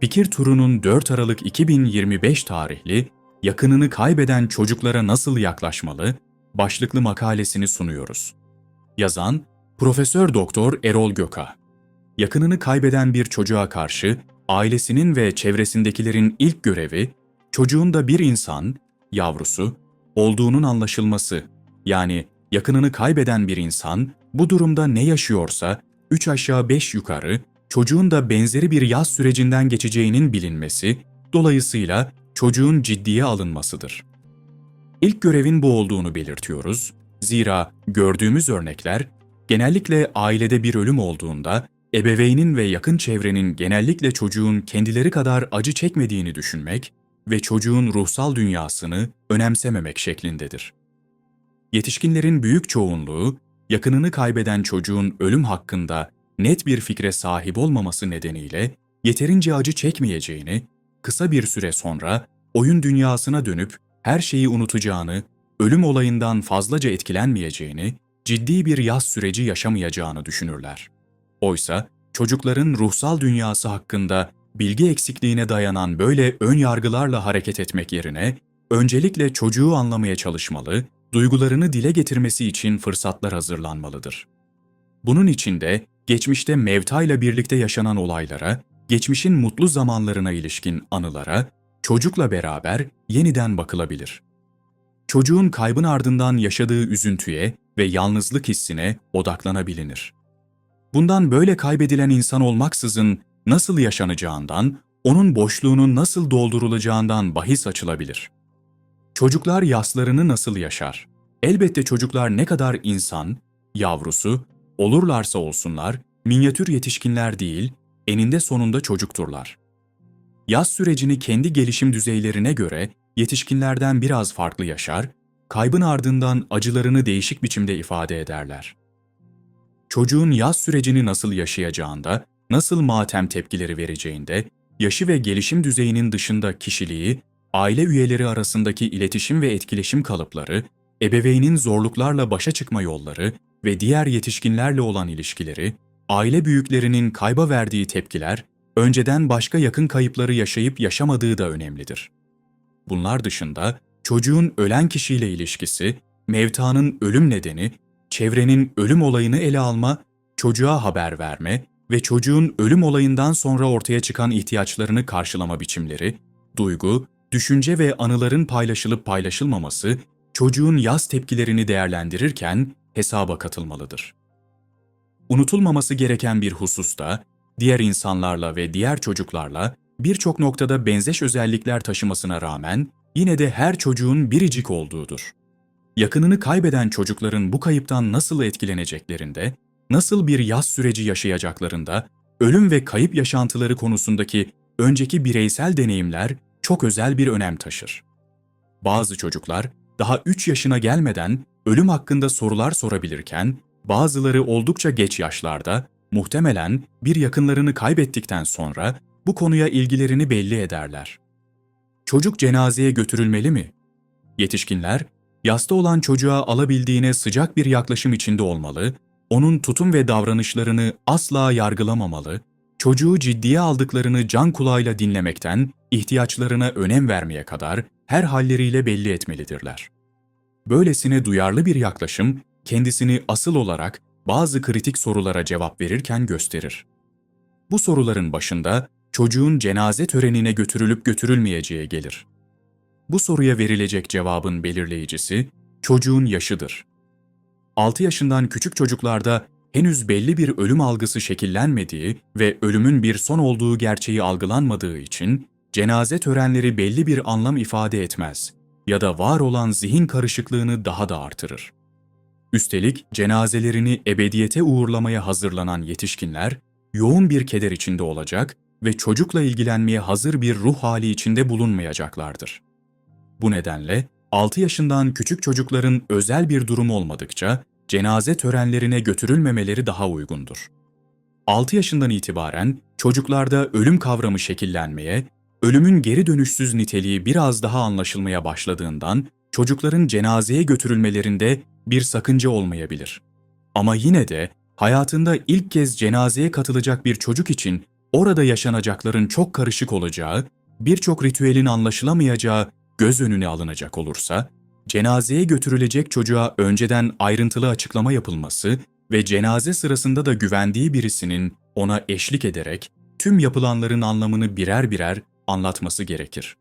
Fikir Turu'nun 4 Aralık 2025 tarihli Yakınını kaybeden çocuklara nasıl yaklaşmalı başlıklı makalesini sunuyoruz. Yazan Profesör Doktor Erol Göka. Yakınını kaybeden bir çocuğa karşı ailesinin ve çevresindekilerin ilk görevi çocuğun da bir insan, yavrusu olduğunun anlaşılması. Yani yakınını kaybeden bir insan bu durumda ne yaşıyorsa üç aşağı beş yukarı çocuğun da benzeri bir yaz sürecinden geçeceğinin bilinmesi, dolayısıyla çocuğun ciddiye alınmasıdır. İlk görevin bu olduğunu belirtiyoruz. Zira gördüğümüz örnekler genellikle ailede bir ölüm olduğunda ebeveynin ve yakın çevrenin genellikle çocuğun kendileri kadar acı çekmediğini düşünmek ve çocuğun ruhsal dünyasını önemsememek şeklindedir. Yetişkinlerin büyük çoğunluğu yakınını kaybeden çocuğun ölüm hakkında net bir fikre sahip olmaması nedeniyle yeterince acı çekmeyeceğini, kısa bir süre sonra oyun dünyasına dönüp her şeyi unutacağını, ölüm olayından fazlaca etkilenmeyeceğini, ciddi bir yaz süreci yaşamayacağını düşünürler. Oysa çocukların ruhsal dünyası hakkında bilgi eksikliğine dayanan böyle ön yargılarla hareket etmek yerine öncelikle çocuğu anlamaya çalışmalı, duygularını dile getirmesi için fırsatlar hazırlanmalıdır. Bunun için de geçmişte Mevta'yla birlikte yaşanan olaylara, geçmişin mutlu zamanlarına ilişkin anılara, çocukla beraber yeniden bakılabilir. Çocuğun kaybın ardından yaşadığı üzüntüye ve yalnızlık hissine odaklanabilinir. Bundan böyle kaybedilen insan olmaksızın nasıl yaşanacağından, onun boşluğunun nasıl doldurulacağından bahis açılabilir. Çocuklar yaslarını nasıl yaşar? Elbette çocuklar ne kadar insan, yavrusu, olurlarsa olsunlar, minyatür yetişkinler değil, eninde sonunda çocukturlar. Yaz sürecini kendi gelişim düzeylerine göre yetişkinlerden biraz farklı yaşar, kaybın ardından acılarını değişik biçimde ifade ederler. Çocuğun yaz sürecini nasıl yaşayacağında, nasıl matem tepkileri vereceğinde, yaşı ve gelişim düzeyinin dışında kişiliği, aile üyeleri arasındaki iletişim ve etkileşim kalıpları, ebeveynin zorluklarla başa çıkma yolları ve diğer yetişkinlerle olan ilişkileri, aile büyüklerinin kayba verdiği tepkiler, önceden başka yakın kayıpları yaşayıp yaşamadığı da önemlidir. Bunlar dışında çocuğun ölen kişiyle ilişkisi, mevtanın ölüm nedeni, çevrenin ölüm olayını ele alma, çocuğa haber verme ve çocuğun ölüm olayından sonra ortaya çıkan ihtiyaçlarını karşılama biçimleri, duygu, düşünce ve anıların paylaşılıp paylaşılmaması, çocuğun yaz tepkilerini değerlendirirken hesaba katılmalıdır. Unutulmaması gereken bir husus da, diğer insanlarla ve diğer çocuklarla birçok noktada benzeş özellikler taşımasına rağmen yine de her çocuğun biricik olduğudur. Yakınını kaybeden çocukların bu kayıptan nasıl etkileneceklerinde, nasıl bir yaz süreci yaşayacaklarında, ölüm ve kayıp yaşantıları konusundaki önceki bireysel deneyimler çok özel bir önem taşır. Bazı çocuklar daha 3 yaşına gelmeden ölüm hakkında sorular sorabilirken, bazıları oldukça geç yaşlarda, muhtemelen bir yakınlarını kaybettikten sonra bu konuya ilgilerini belli ederler. Çocuk cenazeye götürülmeli mi? Yetişkinler, yasta olan çocuğa alabildiğine sıcak bir yaklaşım içinde olmalı, onun tutum ve davranışlarını asla yargılamamalı, çocuğu ciddiye aldıklarını can kulağıyla dinlemekten ihtiyaçlarına önem vermeye kadar her halleriyle belli etmelidirler. Böylesine duyarlı bir yaklaşım kendisini asıl olarak bazı kritik sorulara cevap verirken gösterir. Bu soruların başında çocuğun cenaze törenine götürülüp götürülmeyeceği gelir. Bu soruya verilecek cevabın belirleyicisi çocuğun yaşıdır. 6 yaşından küçük çocuklarda henüz belli bir ölüm algısı şekillenmediği ve ölümün bir son olduğu gerçeği algılanmadığı için cenaze törenleri belli bir anlam ifade etmez ya da var olan zihin karışıklığını daha da artırır. Üstelik cenazelerini ebediyete uğurlamaya hazırlanan yetişkinler yoğun bir keder içinde olacak ve çocukla ilgilenmeye hazır bir ruh hali içinde bulunmayacaklardır. Bu nedenle 6 yaşından küçük çocukların özel bir durum olmadıkça cenaze törenlerine götürülmemeleri daha uygundur. 6 yaşından itibaren çocuklarda ölüm kavramı şekillenmeye, ölümün geri dönüşsüz niteliği biraz daha anlaşılmaya başladığından çocukların cenazeye götürülmelerinde bir sakınca olmayabilir. Ama yine de hayatında ilk kez cenazeye katılacak bir çocuk için orada yaşanacakların çok karışık olacağı, birçok ritüelin anlaşılamayacağı göz önüne alınacak olursa, cenazeye götürülecek çocuğa önceden ayrıntılı açıklama yapılması ve cenaze sırasında da güvendiği birisinin ona eşlik ederek tüm yapılanların anlamını birer birer anlatması gerekir.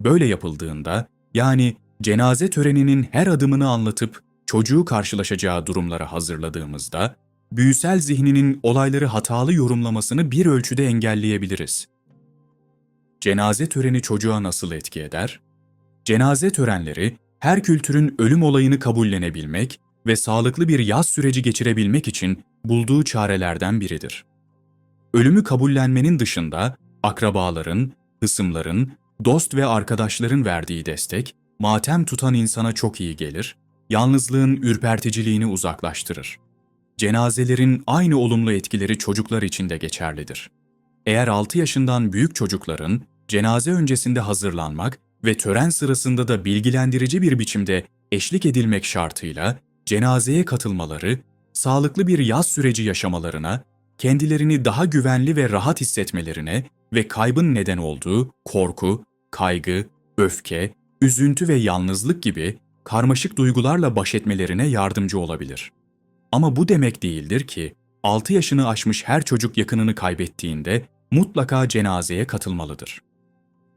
Böyle yapıldığında, yani cenaze töreninin her adımını anlatıp çocuğu karşılaşacağı durumlara hazırladığımızda, büyüsel zihninin olayları hatalı yorumlamasını bir ölçüde engelleyebiliriz. Cenaze töreni çocuğa nasıl etki eder? Cenaze törenleri, her kültürün ölüm olayını kabullenebilmek ve sağlıklı bir yaz süreci geçirebilmek için bulduğu çarelerden biridir. Ölümü kabullenmenin dışında akrabaların, hısımların, dost ve arkadaşların verdiği destek, matem tutan insana çok iyi gelir, yalnızlığın ürperticiliğini uzaklaştırır. Cenazelerin aynı olumlu etkileri çocuklar için de geçerlidir. Eğer 6 yaşından büyük çocukların cenaze öncesinde hazırlanmak ve tören sırasında da bilgilendirici bir biçimde eşlik edilmek şartıyla cenazeye katılmaları, sağlıklı bir yaz süreci yaşamalarına, kendilerini daha güvenli ve rahat hissetmelerine ve kaybın neden olduğu korku, kaygı, öfke, üzüntü ve yalnızlık gibi karmaşık duygularla baş etmelerine yardımcı olabilir. Ama bu demek değildir ki 6 yaşını aşmış her çocuk yakınını kaybettiğinde mutlaka cenazeye katılmalıdır.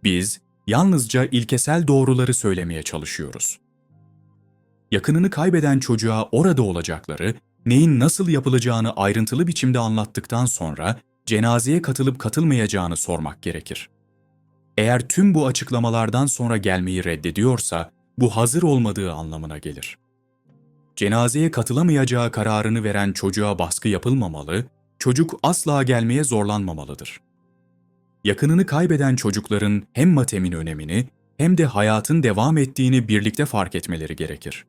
Biz yalnızca ilkesel doğruları söylemeye çalışıyoruz. Yakınını kaybeden çocuğa orada olacakları, neyin nasıl yapılacağını ayrıntılı biçimde anlattıktan sonra cenazeye katılıp katılmayacağını sormak gerekir. Eğer tüm bu açıklamalardan sonra gelmeyi reddediyorsa, bu hazır olmadığı anlamına gelir. Cenazeye katılamayacağı kararını veren çocuğa baskı yapılmamalı, çocuk asla gelmeye zorlanmamalıdır. Yakınını kaybeden çocukların hem matemin önemini hem de hayatın devam ettiğini birlikte fark etmeleri gerekir.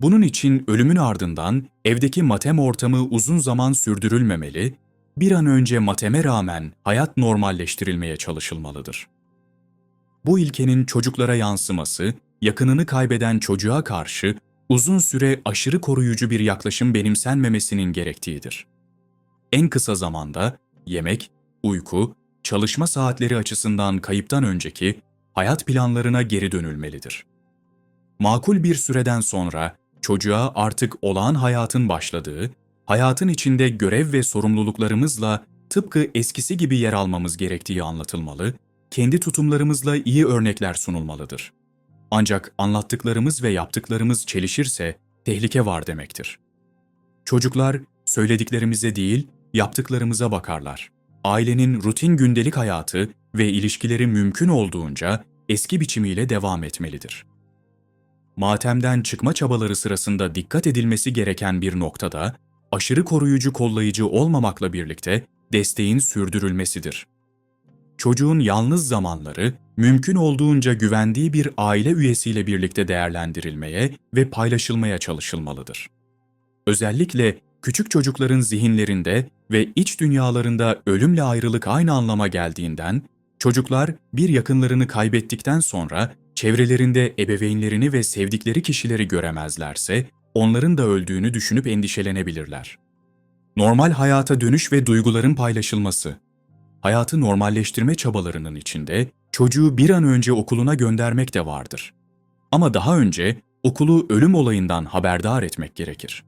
Bunun için ölümün ardından evdeki matem ortamı uzun zaman sürdürülmemeli, bir an önce mateme rağmen hayat normalleştirilmeye çalışılmalıdır. Bu ilkenin çocuklara yansıması, yakınını kaybeden çocuğa karşı uzun süre aşırı koruyucu bir yaklaşım benimsenmemesinin gerektiğidir. En kısa zamanda yemek, uyku, çalışma saatleri açısından kayıptan önceki hayat planlarına geri dönülmelidir. Makul bir süreden sonra çocuğa artık olağan hayatın başladığı, hayatın içinde görev ve sorumluluklarımızla tıpkı eskisi gibi yer almamız gerektiği anlatılmalı, kendi tutumlarımızla iyi örnekler sunulmalıdır. Ancak anlattıklarımız ve yaptıklarımız çelişirse tehlike var demektir. Çocuklar söylediklerimize değil, yaptıklarımıza bakarlar. Ailenin rutin gündelik hayatı ve ilişkileri mümkün olduğunca eski biçimiyle devam etmelidir. Matemden çıkma çabaları sırasında dikkat edilmesi gereken bir noktada aşırı koruyucu kollayıcı olmamakla birlikte desteğin sürdürülmesidir. Çocuğun yalnız zamanları mümkün olduğunca güvendiği bir aile üyesiyle birlikte değerlendirilmeye ve paylaşılmaya çalışılmalıdır. Özellikle küçük çocukların zihinlerinde ve iç dünyalarında ölümle ayrılık aynı anlama geldiğinden, çocuklar bir yakınlarını kaybettikten sonra çevrelerinde ebeveynlerini ve sevdikleri kişileri göremezlerse, onların da öldüğünü düşünüp endişelenebilirler. Normal hayata dönüş ve duyguların paylaşılması Hayatı normalleştirme çabalarının içinde çocuğu bir an önce okuluna göndermek de vardır. Ama daha önce okulu ölüm olayından haberdar etmek gerekir.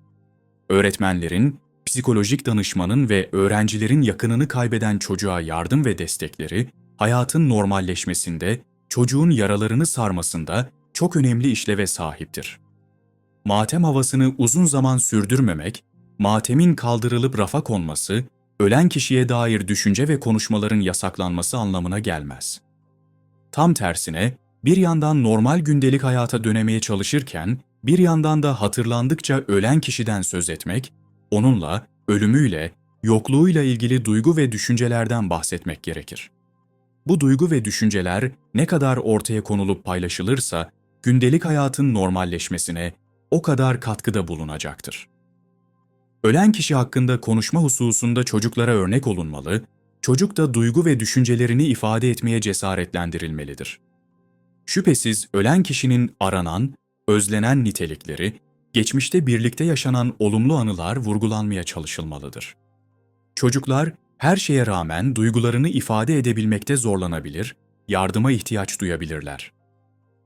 Öğretmenlerin, psikolojik danışmanın ve öğrencilerin yakınını kaybeden çocuğa yardım ve destekleri, hayatın normalleşmesinde, çocuğun yaralarını sarmasında çok önemli işleve sahiptir. Matem havasını uzun zaman sürdürmemek, matemin kaldırılıp rafa konması, ölen kişiye dair düşünce ve konuşmaların yasaklanması anlamına gelmez. Tam tersine, bir yandan normal gündelik hayata dönemeye çalışırken, bir yandan da hatırlandıkça ölen kişiden söz etmek, onunla, ölümüyle, yokluğuyla ilgili duygu ve düşüncelerden bahsetmek gerekir. Bu duygu ve düşünceler ne kadar ortaya konulup paylaşılırsa, gündelik hayatın normalleşmesine o kadar katkıda bulunacaktır. Ölen kişi hakkında konuşma hususunda çocuklara örnek olunmalı, çocuk da duygu ve düşüncelerini ifade etmeye cesaretlendirilmelidir. Şüphesiz ölen kişinin aranan, özlenen nitelikleri, geçmişte birlikte yaşanan olumlu anılar vurgulanmaya çalışılmalıdır. Çocuklar her şeye rağmen duygularını ifade edebilmekte zorlanabilir, yardıma ihtiyaç duyabilirler.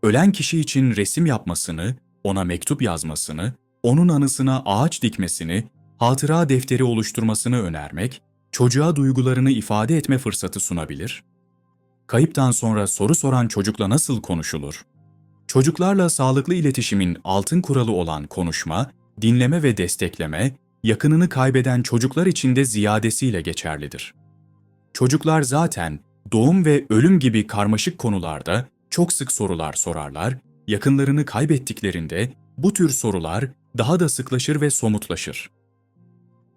Ölen kişi için resim yapmasını, ona mektup yazmasını, onun anısına ağaç dikmesini, hatıra defteri oluşturmasını önermek, çocuğa duygularını ifade etme fırsatı sunabilir. Kayıptan sonra soru soran çocukla nasıl konuşulur? Çocuklarla sağlıklı iletişimin altın kuralı olan konuşma, dinleme ve destekleme, yakınını kaybeden çocuklar için de ziyadesiyle geçerlidir. Çocuklar zaten doğum ve ölüm gibi karmaşık konularda çok sık sorular sorarlar, yakınlarını kaybettiklerinde bu tür sorular daha da sıklaşır ve somutlaşır.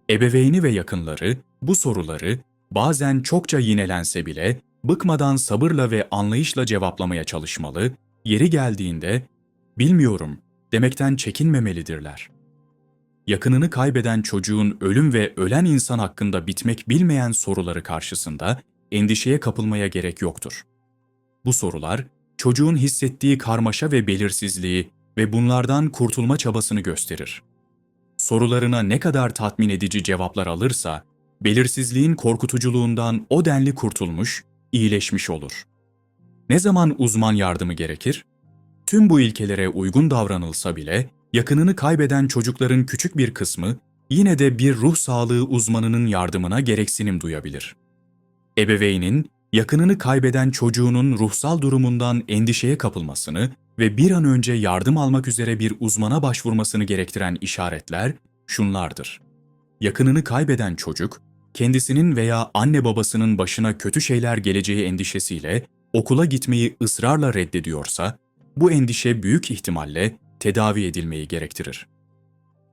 Ebeveyni ve yakınları bu soruları bazen çokça yinelense bile bıkmadan sabırla ve anlayışla cevaplamaya çalışmalı, yeri geldiğinde bilmiyorum demekten çekinmemelidirler. Yakınını kaybeden çocuğun ölüm ve ölen insan hakkında bitmek bilmeyen soruları karşısında endişeye kapılmaya gerek yoktur. Bu sorular çocuğun hissettiği karmaşa ve belirsizliği ve bunlardan kurtulma çabasını gösterir. Sorularına ne kadar tatmin edici cevaplar alırsa, belirsizliğin korkutuculuğundan o denli kurtulmuş, iyileşmiş olur. Ne zaman uzman yardımı gerekir? Tüm bu ilkelere uygun davranılsa bile, yakınını kaybeden çocukların küçük bir kısmı yine de bir ruh sağlığı uzmanının yardımına gereksinim duyabilir. Ebeveynin, yakınını kaybeden çocuğunun ruhsal durumundan endişeye kapılmasını ve bir an önce yardım almak üzere bir uzmana başvurmasını gerektiren işaretler şunlardır. Yakınını kaybeden çocuk, kendisinin veya anne babasının başına kötü şeyler geleceği endişesiyle okula gitmeyi ısrarla reddediyorsa, bu endişe büyük ihtimalle tedavi edilmeyi gerektirir.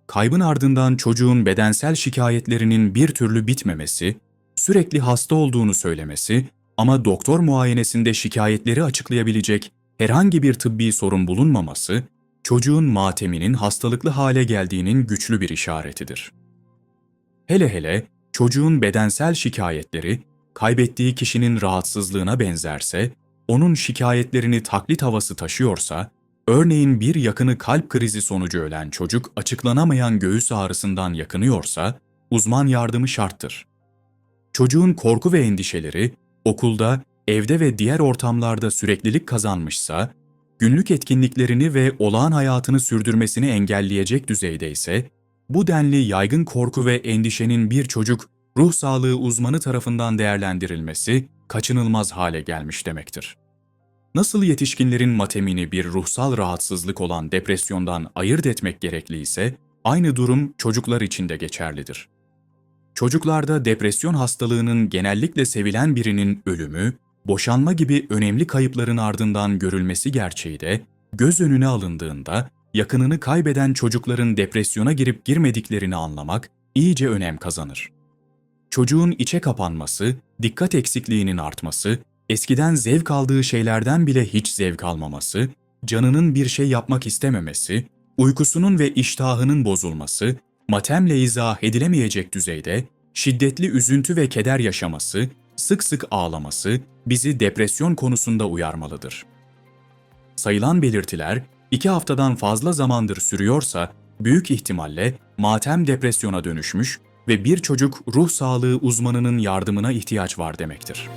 Kaybın ardından çocuğun bedensel şikayetlerinin bir türlü bitmemesi, sürekli hasta olduğunu söylemesi ama doktor muayenesinde şikayetleri açıklayabilecek herhangi bir tıbbi sorun bulunmaması, çocuğun mateminin hastalıklı hale geldiğinin güçlü bir işaretidir. Hele hele çocuğun bedensel şikayetleri kaybettiği kişinin rahatsızlığına benzerse, onun şikayetlerini taklit havası taşıyorsa, örneğin bir yakını kalp krizi sonucu ölen çocuk açıklanamayan göğüs ağrısından yakınıyorsa, uzman yardımı şarttır. Çocuğun korku ve endişeleri okulda, evde ve diğer ortamlarda süreklilik kazanmışsa, günlük etkinliklerini ve olağan hayatını sürdürmesini engelleyecek düzeyde ise, bu denli yaygın korku ve endişenin bir çocuk ruh sağlığı uzmanı tarafından değerlendirilmesi kaçınılmaz hale gelmiş demektir. Nasıl yetişkinlerin matemini bir ruhsal rahatsızlık olan depresyondan ayırt etmek gerekliyse, aynı durum çocuklar için de geçerlidir. Çocuklarda depresyon hastalığının genellikle sevilen birinin ölümü, boşanma gibi önemli kayıpların ardından görülmesi gerçeği de göz önüne alındığında yakınını kaybeden çocukların depresyona girip girmediklerini anlamak iyice önem kazanır. Çocuğun içe kapanması, dikkat eksikliğinin artması, eskiden zevk aldığı şeylerden bile hiç zevk almaması, canının bir şey yapmak istememesi, uykusunun ve iştahının bozulması, matemle izah edilemeyecek düzeyde şiddetli üzüntü ve keder yaşaması, sık sık ağlaması bizi depresyon konusunda uyarmalıdır. Sayılan belirtiler iki haftadan fazla zamandır sürüyorsa büyük ihtimalle matem depresyona dönüşmüş ve bir çocuk ruh sağlığı uzmanının yardımına ihtiyaç var demektir.